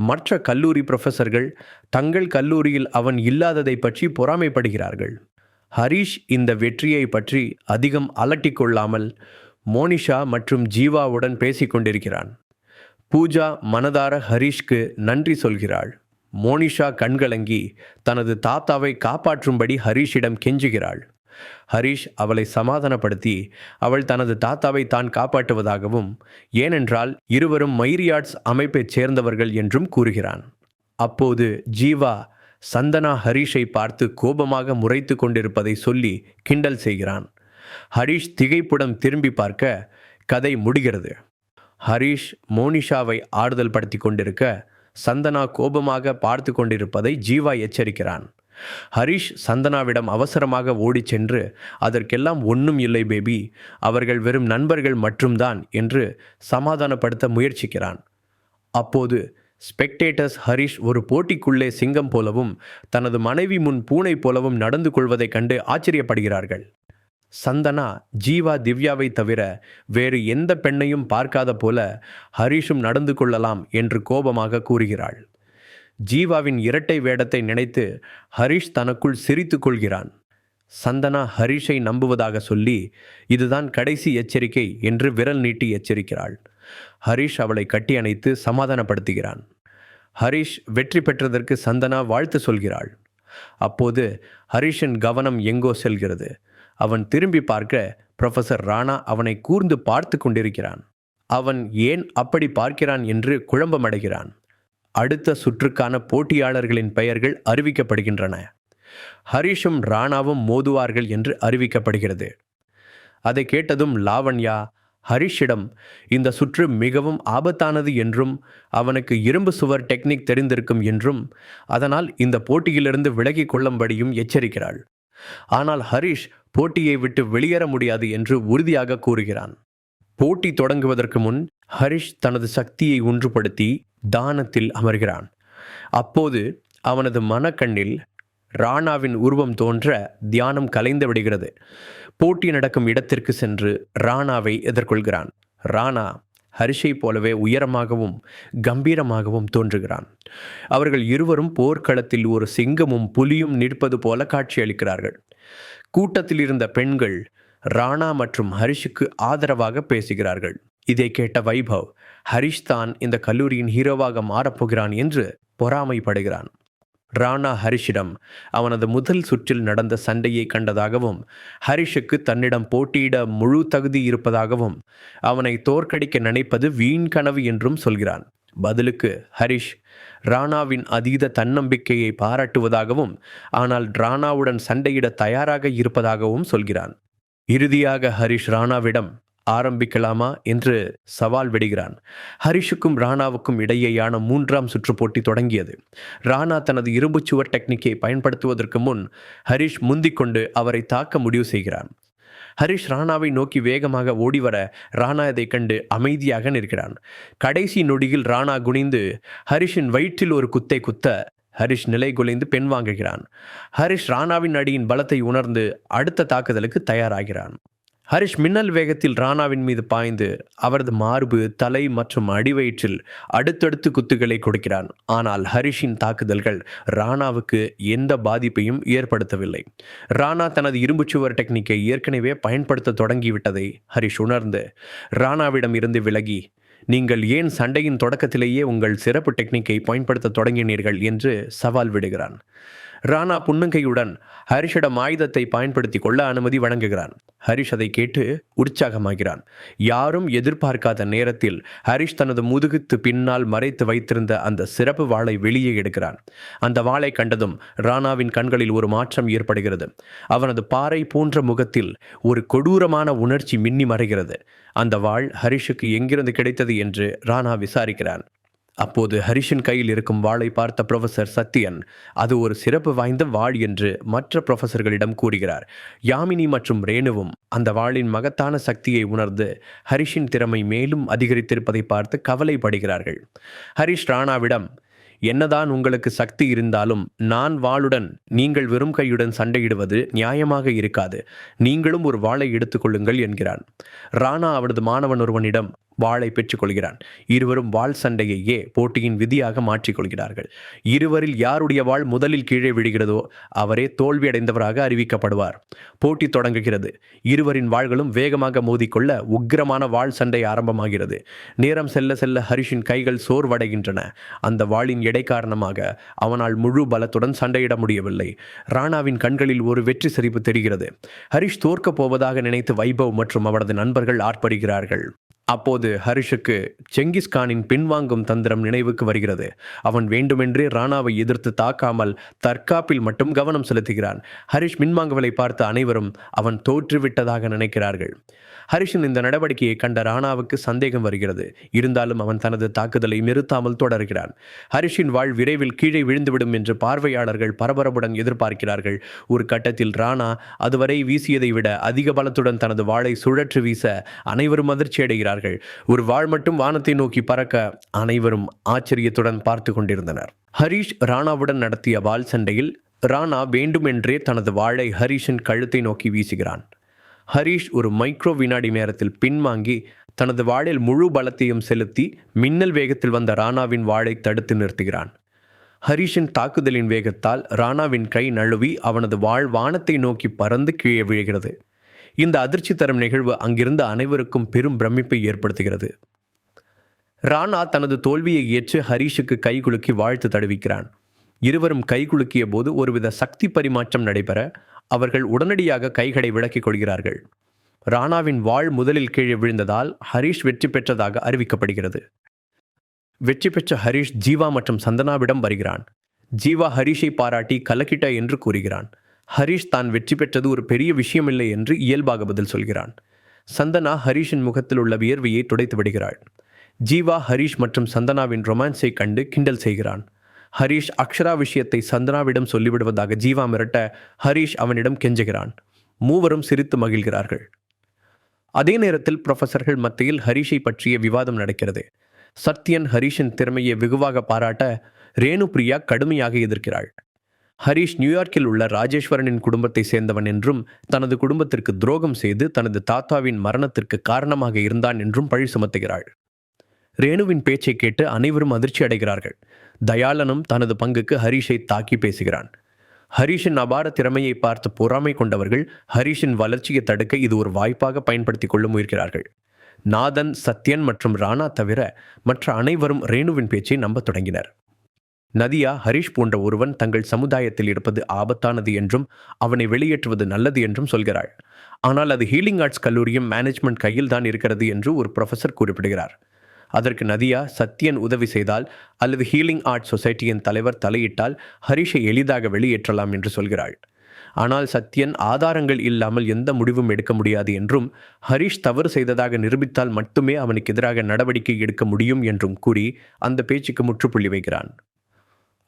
மற்ற கல்லூரி ப்ரொஃபஸர்கள் தங்கள் கல்லூரியில் அவன் இல்லாததை பற்றி பொறாமைப்படுகிறார்கள். ஹரிஷ் இந்த வெற்றியை பற்றி அதிகம் அலட்டிக்கொள்ளாமல் மோனிஷா மற்றும் ஜீவாவுடன் பேசிக் கொண்டிருக்கிறான். பூஜா மனதார ஹரீஷ்க்கு நன்றி சொல்கிறாள். மோனிஷா கண்கலங்கி தனது தாத்தாவை காப்பாற்றும்படி ஹரிஷிடம் கெஞ்சுகிறாள். ஹரிஷ் அவளை சமாதானப்படுத்தி அவள் தனது தாத்தாவை தான் காப்பாற்றுவதாகவும் ஏனென்றால் இருவரும் மைரியாட்ஸ் அமைப்பைச் சேர்ந்தவர்கள் என்றும் கூறுகிறான். அப்போது ஜீவா சந்தனா ஹரிஷை பார்த்து கோபமாக முறைத்து கொண்டிருப்பதை சொல்லி கிண்டல் செய்கிறான். ஹரிஷ் திகைப்புடன் திரும்பி பார்க்க கதை முடிகிறது. ஹரிஷ் மோனிஷாவை ஆறுதல் படுத்தி கொண்டிருக்க சந்தனா கோபமாக பார்த்து கொண்டிருப்பதை ஜீவா எச்சரிக்கிறான். ஹரிஷ் சந்தனாவிடம் அவசரமாக ஓடிச் சென்று அதற்கெல்லாம் ஒன்றும் இல்லை பேபி. அவர்கள் வெறும் நண்பர்கள் மட்டும்தான் என்று சமாதானப்படுத்த முயற்சிக்கிறான். அப்போது ஸ்பெக்டேட்டர்ஸ் ஹரிஷ் ஒரு போட்டிக்குள்ளே சிங்கம் போலவும் தனது மனைவி முன் பூனை போலவும் நடந்து கொள்வதைக் கண்டு ஆச்சரியப்படுகிறார்கள். சந்தனா ஜீவா திவ்யாவை தவிர வேறு எந்த பெண்ணையும் பார்க்காத போல ஹரிஷும் நடந்து கொள்ளலாம் என்று கோபமாக கூறுகிறாள். ஜீவாவின் இரட்டை வேடத்தை நினைத்து ஹரிஷ் தனக்குள் சிரித்து கொள்கிறான். சந்தனா ஹரிஷை நம்புவதாக சொல்லி இதுதான் கடைசி எச்சரிக்கை என்று விரல் நீட்டி எச்சரிக்கிறாள். ஹரிஷ் அவளை கட்டி அணைத்து சமாதானப்படுத்துகிறான். ஹரிஷ் வெற்றி பெற்றதற்கு சந்தனா வாழ்த்து சொல்கிறாள். அப்போது ஹரிஷின் கவனம் எங்கோ செல்கிறது. அவன் திரும்பி பார்க்க ப்ரொஃபசர் ராணா அவனை கூர்ந்து பார்த்து கொண்டிருக்கிறான். அவன் ஏன் அப்படி பார்க்கிறான் என்று குழம்பமடைகிறான். அடுத்த சுற்றுக்கான போட்டியாளர்களின் பெயர்கள் அறிவிக்கப்படுகின்றன. ஹரிஷும் ராணாவும் மோதுவார்கள் என்று அறிவிக்கப்படுகிறது. அதை கேட்டதும் லாவண்யா ஹரிஷிடம் இந்த சுற்று மிகவும் ஆபத்தானது என்றும் அவனுக்கு இரும்பு சுவர் டெக்னிக் தெரிந்திருக்கும் என்றும் அதனால் இந்த போட்டியிலிருந்து விலகிக் கொள்ளும்படியும் எச்சரிக்கிறாள். ஆனால் ஹரிஷ் போட்டியை விட்டு வெளியேற முடியாது என்று உறுதியாக கூறுகிறான். போட்டி தொடங்குவதற்கு முன் ஹரிஷ் தனது சக்தியை ஒன்றுபடுத்தி தானத்தில் அமர்கிறான். அப்போது அவனது மனக்கண்ணில் ராணாவின் உருவம் தோன்ற தியானம் கலைந்து விடுகிறது. போட்டி நடக்கும் இடத்திற்கு சென்று ராணாவை எதிர்கொள்கிறான். ராணா ஹரிஷை போலவே உயரமாகவும் கம்பீரமாகவும் தோன்றுகிறான். அவர்கள் இருவரும் போர்க்களத்தில் ஒரு சிங்கமும் புலியும் நிற்பது போல காட்சியளிக்கிறார்கள் கூட்டத்தில் இருந்த பெண்கள் ராணா மற்றும் ஹரிஷுக்கு ஆதரவாக பேசுகிறார்கள். இதை கேட்ட வைபவ் ஹரிஷ் தான் இந்த கல்லூரியின் ஹீரோவாக மாறப்போகிறான் என்று பொறாமைப்படுகிறான். ராணா ஹரிஷிடம் அவனது முதல் சுற்றில் நடந்த சண்டையை கண்டதாகவும் ஹரிஷுக்கு தன்னிடம் போட்டியிட முழு தகுதி இருப்பதாகவும் அவனை தோற்கடிக்க நினைப்பது வீண் கனவு என்றும் சொல்கிறான். பதிலுக்கு ஹரிஷ் ராணாவின் அதீத தன்னம்பிக்கையை பாராட்டுவதாகவும் ஆனால் ராணாவுடன் சண்டையிட தயாராக இருப்பதாகவும் சொல்கிறான். இறுதியாக ஹரிஷ் ராணாவிடம் ஆரம்பிக்கலாமா என்று சவால் விடுகிறான். ஹரிஷுக்கும் ராணாவுக்கும் இடையேயான மூன்றாம் சுற்று போட்டி தொடங்கியது. ராணா தனது இரும்புச் சுவர் டெக்னிக்கை பயன்படுத்துவதற்கு முன் ஹரிஷ் முந்திக்கொண்டு அவரை தாக்க முடிவு செய்கிறான். ஹரிஷ் ராணாவை நோக்கி வேகமாக ஓடிவர ராணா இதை கண்டு அமைதியாக நிற்கிறான். கடைசி நொடியில் ராணா குனிந்து ஹரிஷின் வயிற்றில் ஒரு குத்தை குத்த ஹரிஷ் நிலை குலைந்து பெண் வாங்குகிறான். ஹரிஷ் ராணாவின் அடியின் பலத்தை உணர்ந்து அடுத்த தாக்குதலுக்கு தயாராகிறான். ஹரிஷ் மின்னல் வேகத்தில் ராணாவின் மீது பாய்ந்து அவரது மார்பு தலை மற்றும் அடிவயிற்றில் அடுத்தடுத்து குத்துகளை கொடுக்கிறான். ஆனால் ஹரிஷின் தாக்குதல்கள் ராணாவுக்கு எந்த பாதிப்பையும் ஏற்படுத்தவில்லை. ராணா தனது இரும்புச்சுவர் டெக்னிக்கை ஏற்கனவே பயன்படுத்த தொடங்கிவிட்டதை ஹரிஷ் உணர்ந்து ராணாவிடம் இருந்து விலகி நீங்கள் ஏன் சண்டையின் தொடக்கத்திலேயே உங்கள் சிறப்பு டெக்னிக்கை பயன்படுத்த தொடங்கினீர்கள்? என்று சவால் விடுகிறான். ராணா புன்னங்கையுடன் ஹரிஷிடம் ஆயுதத்தை பயன்படுத்தி கொள்ள அனுமதி வழங்குகிறான். ஹரிஷ் அதை கேட்டு உற்சாகமாகிறான். யாரும் எதிர்பார்க்காத நேரத்தில் ஹரிஷ் தனது முதுகுத்து பின்னால் மறைத்து வைத்திருந்த அந்த சிறப்பு வாளை வெளியே எடுக்கிறான். அந்த வாளை கண்டதும் ராணாவின் கண்களில் ஒரு மாற்றம் ஏற்படுகிறது. அவனது பாறை போன்ற முகத்தில் ஒரு கொடூரமான உணர்ச்சி மின்னி மறைகிறது அந்த வாள் ஹரிஷுக்கு எங்கிருந்து கிடைத்தது என்று ராணா விசாரிக்கிறான். அப்போது ஹரிஷின் கையில் இருக்கும் வாளை பார்த்த ப்ரொஃபசர் சத்யன் அது ஒரு சிறப்பு வாய்ந்த வாள் என்று மற்ற ப்ரொஃபசர்களிடம் கூறுகிறார். யாமினி மற்றும் ரேணுவும் அந்த வாளின் மகத்தான சக்தியை உணர்ந்து ஹரிஷின் திறமை மேலும் அதிகரித்திருப்பதை பார்த்து கவலைப்படுகிறார்கள். ஹரிஷ் ராணாவிடம் என்னதான் உங்களுக்கு சக்தி இருந்தாலும் நான் வாளுடன் நீங்கள் வெறும் கையுடன் சண்டையிடுவது நியாயமாக இருக்காது. நீங்களும் ஒரு வாளை எடுத்துக்கொள்ளுங்கள் என்கிறான். ராணா அவனது மாணவன் ஒருவனிடம் வாளை பெற்றுக்கொள்கிறான். இருவரும் வாள் சண்டையையே போட்டியின் விதியாக மாற்றிக்கொள்கிறார்கள். இருவரில் யாருடைய வாள் முதலில் கீழே விழுகிறதோ அவரே தோல்வியடைந்தவராக அறிவிக்கப்படுவார். போட்டி தொடங்குகிறது. இருவரின் வாள்களும் வேகமாக மோதிக்கொள்ள உக்கிரமான வாள் சண்டை ஆரம்பமாகிறது. நேரம் செல்ல செல்ல ஹரிஷின் கைகள் சோர்வடைகின்றன. அந்த வாளின் எடை காரணமாக அவனால் முழு பலத்துடன் சண்டையிட முடியவில்லை. ராணாவின் கண்களில் ஒரு வெற்றி சிரிப்பு தெரிகிறது. ஹரிஷ் தோற்கப் போவதாக நினைத்து வைபவ் மற்றும் அவனது நண்பர்கள் ஆர்ப்பரிக்கிறார்கள். அப்போது ஹரிஷுக்கு செங்கிஸ்கானின் பின்வாங்கும் தந்திரம் நினைவுக்கு வருகிறது. அவன் வேண்டுமென்றே ராணாவை எதிர்த்து தாக்காமல் தற்காப்பில் மட்டும் கவனம் செலுத்துகிறான். ஹரிஷ் மின்வாங்குவலை பார்த்து அனைவரும் அவன் தோற்றுவிட்டதாக நினைக்கிறார்கள். ஹரிஷின் இந்த நடவடிக்கையை கண்ட ராணாவுக்கு சந்தேகம் வருகிறது. இருந்தாலும் அவன் தனது தாக்குதலை நிறுத்தாமல் தொடர்கிறான். ஹரிஷின் வாழ் விரைவில் கீழே விழுந்துவிடும் என்று பார்வையாளர்கள் பரபரப்புடன் எதிர்பார்க்கிறார்கள். ஒரு கட்டத்தில் ராணா அதுவரை வீசியதை விட அதிக பலத்துடன் தனது வாளை சுழற்று வீச அனைவரும் அதிர்ச்சி கொண்டிருந்தார்கள் ஒரு வாள் மட்டும் வானத்தை நோக்கி பறக்க அனைவரும் ஆச்சரியத்துடன் பார்த்து கொண்டிருந்தனர். ஹரிஷ் ராணாவுடன் நடத்திய வால் சண்டையில் ராணா வேண்டுமென்றே தனது வாளை ஹரீஷின் கழுத்தை நோக்கி வீசுகிறான். ஹரீஷ் ஒரு மைக்ரோ வினாடி நேரத்தில் பின்வாங்கி தனது வாளில் முழு பலத்தையும் செலுத்தி மின்னல் வேகத்தில் வந்த ராணாவின் வாளை தடுத்து நிறுத்துகிறான். ஹரீஷின் தாக்குதலின் வேகத்தால் ராணாவின் கை நழுவி அவனது வாழ் வானத்தை நோக்கி பறந்து கீழே விழுகிறது. இந்த அதிர்ச்சி தரும் நிகழ்வு அங்கிருந்த அனைவருக்கும் பெரும் பிரமிப்பை ஏற்படுத்துகிறது. ராணா தனது தோல்வியை ஏற்று ஹரிஷுக்கு கைகுலுக்கி வாழ்த்து தடுவிக்கிறான் இருவரும் கைகுலுக்கிய போது ஒருவித சக்தி பரிமாற்றம் நடைபெற அவர்கள் உடனடியாக கைகளை விளக்கிக் கொள்கிறார்கள். ராணாவின் வாழ் முதலில் கீழே விழுந்ததால் ஹரீஷ் வெற்றி பெற்றதாக அறிவிக்கப்படுகிறது. வெற்றி பெற்ற ஹரீஷ் ஜீவா மற்றும் சந்தனாவிடம் வருகிறான். ஜீவா ஹரிஷை பாராட்டி கலக்கிட்ட என்று கூறுகிறான். ஹரிஷ் தான் வெற்றி பெற்றது ஒரு பெரிய விஷயமில்லை என்று இயல்பாக பதில் சொல்கிறான். சந்தனா ஹரிஷின் முகத்தில் உள்ள வியர்வையை துடைத்து விடுகிறாள். ஜீவா ஹரிஷ் மற்றும் சந்தனாவின் ரொமான்ஸை கண்டு கிண்டல் செய்கிறான். ஹரீஷ் அக்ஷரா விஷயத்தை சந்தனாவிடம் சொல்லிவிடுவதாக ஜீவா மிரட்ட ஹரிஷ் அவனிடம் கெஞ்சுகிறான். மூவரும் சிரித்து மகிழ்கிறார்கள். அதே நேரத்தில் ப்ரொஃபஸர்கள் மத்தியில் ஹரிஷை பற்றிய விவாதம் நடக்கிறது. சத்யன் ஹரீஷின் திறமையை வெகுவாக பாராட்ட ரேணு பிரியா கடுமையாக எதிர்க்கிறாள். ஹரிஷ் நியூயார்க்கில் உள்ள ராஜேஸ்வரனின் குடும்பத்தை சேர்ந்தவன் என்றும் தனது குடும்பத்திற்கு துரோகம் செய்து தனது தாத்தாவின் மரணத்திற்கு காரணமாக இருந்தான் என்றும் பழி சுமத்துகிறாள். ரேணுவின் பேச்சை கேட்டு அனைவரும் அதிர்ச்சி அடைகிறார்கள். தயாளனும் தனது பங்குக்கு ஹரிஷை தாக்கி பேசுகிறான். ஹரிஷின் அபார திறமையை பார்த்து பொறாமை கொண்டவர்கள் ஹரிஷின் வளர்ச்சியை தடுக்க இது ஒரு வாய்ப்பாக பயன்படுத்திக் கொள்ள முயற்கிறார்கள். நாதன் சத்யன் மற்றும் ராணா தவிர மற்ற அனைவரும் ரேணுவின் பேச்சை நம்பத் தொடங்கினர். நதியா ஹரிஷ் போன்ற ஒருவன் தங்கள் சமுதாயத்தில் இருப்பது ஆபத்தானது என்றும் அவனை வெளியேற்றுவது நல்லது என்றும் சொல்கிறாள். ஆனால் அது ஹீலிங் ஆர்ட்ஸ் கல்லூரியும் மேனேஜ்மெண்ட் கையில் தான் இருக்கிறது என்று ஒரு ப்ரொஃபஸர் குறிப்பிடுகிறார். அதற்கு நதியா சத்யன் உதவி செய்தால் அல்லது ஹீலிங் ஆர்ட் சொசைட்டியின் தலைவர் தலையிட்டால் ஹரிஷை எளிதாக வெளியேற்றலாம் என்று சொல்கிறாள். ஆனால் சத்யன் ஆதாரங்கள் இல்லாமல் எந்த முடிவும் எடுக்க முடியாது என்றும் ஹரிஷ் தவறு செய்ததாக நிரூபித்தால் மட்டுமே அவனுக்கு எதிராக நடவடிக்கை எடுக்க முடியும் என்றும் கூறி அந்த பேச்சுக்கு முற்றுப்புள்ளி வைக்கிறான்.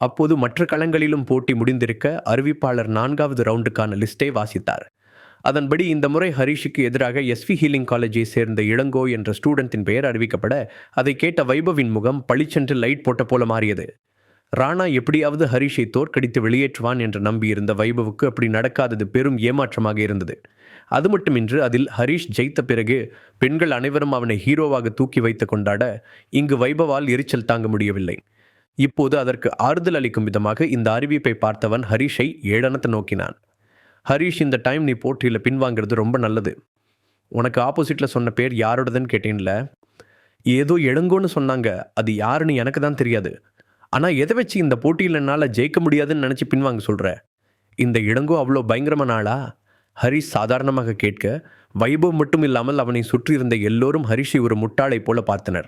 அப்போது மற்ற களங்களிலும் போட்டி முடிந்திருக்க அறிவிப்பாளர் நான்காவது ரவுண்டுக்கான லிஸ்டை வாசித்தார். அதன்படி இந்த முறை ஹரிஷுக்கு எதிராக எஸ்வி ஹீலிங் காலேஜை சேர்ந்த இளங்கோ என்ற ஸ்டூடெண்ட்டின் பெயர் அறிவிக்கப்பட அதை கேட்ட வைபவின் முகம் பளிச்சென்று லைட் போட்ட போல மாறியது. ராணா எப்படியாவது ஹரிஷை தோற்கடித்து வெளியேற்றுவான் என்று நம்பியிருந்த வைபவுக்கு அப்படி நடக்காதது பெரும் ஏமாற்றமாக இருந்தது. அது மட்டுமின்றி அதில் ஹரிஷ் ஜெயித்த பிறகு பெண்கள் அனைவரும் அவனை ஹீரோவாக தூக்கி வைத்து கொண்டாட இங்கு வைபவால் எரிச்சல் தாங்க முடியவில்லை. இப்போது அதற்கு ஆறுதல் அளிக்கும் விதமாக இந்த அறிவிப்பை பார்த்தவன் ஹரிஷை ஏளனத்தை நோக்கினான். ஹரிஷ் இந்த டைம் நீ போட்டியில் பின்வாங்கிறது ரொம்ப நல்லது. உனக்கு ஆப்போசிட்டில் சொன்ன பேர் யாரோடதுன்னு கேட்டேன்ல? ஏதோ எழுங்கோன்னு சொன்னாங்க. அது யாருன்னு எனக்கு தான் தெரியாது. ஆனால் எதை வச்சு இந்த போட்டியில் என்னால் ஜெயிக்க முடியாதுன்னு நினச்சி பின்வாங்க சொல்கிற இந்த இடங்கோ அவ்வளோ பயங்கரமான ஆளா? ஹரிஷ் சாதாரணமாக கேட்க வைபவ் மட்டும் இல்லாமல் அவனை சுற்றி இருந்த எல்லோரும் ஹரிஷை ஒரு முட்டாளை போல பார்த்தனர்.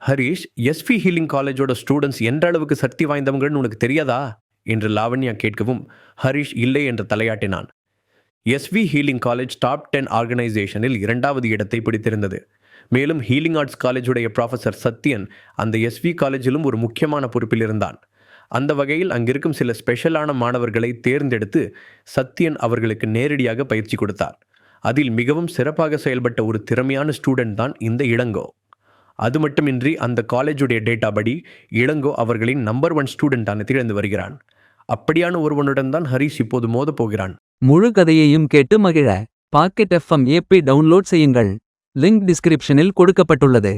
ஹரிஷ் எஸ்பி ஹீலிங் காலேஜோட ஸ்டூடெண்ட்ஸ் என்ற அளவுக்கு சக்தி வாய்ந்தவங்கன்னு உனக்கு தெரியாதா? என்று லாவண்யா கேட்கவும் ஹரிஷ் இல்லை என்று தலையாட்டினான். SV healing college top ten ஆர்கனைசேஷனில் இரண்டாவது இடத்தை பிடித்திருந்தது. மேலும் ஹீலிங் ஆர்ட்ஸ் காலேஜுடைய ப்ரொஃபசர் சத்யன் அந்த எஸ்வி காலேஜிலும் ஒரு முக்கியமான பொறுப்பில் இருந்தான். அந்த வகையில் அங்கிருக்கும் சில ஸ்பெஷலான மாணவர்களை தேர்ந்தெடுத்து சத்யன் அவர்களுக்கு நேரடியாக பயிற்சி கொடுத்தார். அதில் மிகவும் சிறப்பாக செயல்பட்ட ஒரு திறமையான ஸ்டூடெண்ட் தான் இந்த இளங்கோ. அது மட்டுமின்றி அந்த காலேஜுடைய டேட்டா படி இளங்கோ அவர்களின் நம்பர் ஒன் ஸ்டூடெண்டான திகழ்ந்து வருகிறான். அப்படியான ஒருவனுடன் தான் ஹரிஷ் இப்போது மோதப் போகிறான். முழு கதையையும் கேட்டு மகிழ. பாக்கெட் எஃப்எம் ஏபி டவுன்லோட் செய்யுங்கள். லிங்க் டிஸ்கிரிப்ஷனில் கொடுக்கப்பட்டுள்ளது.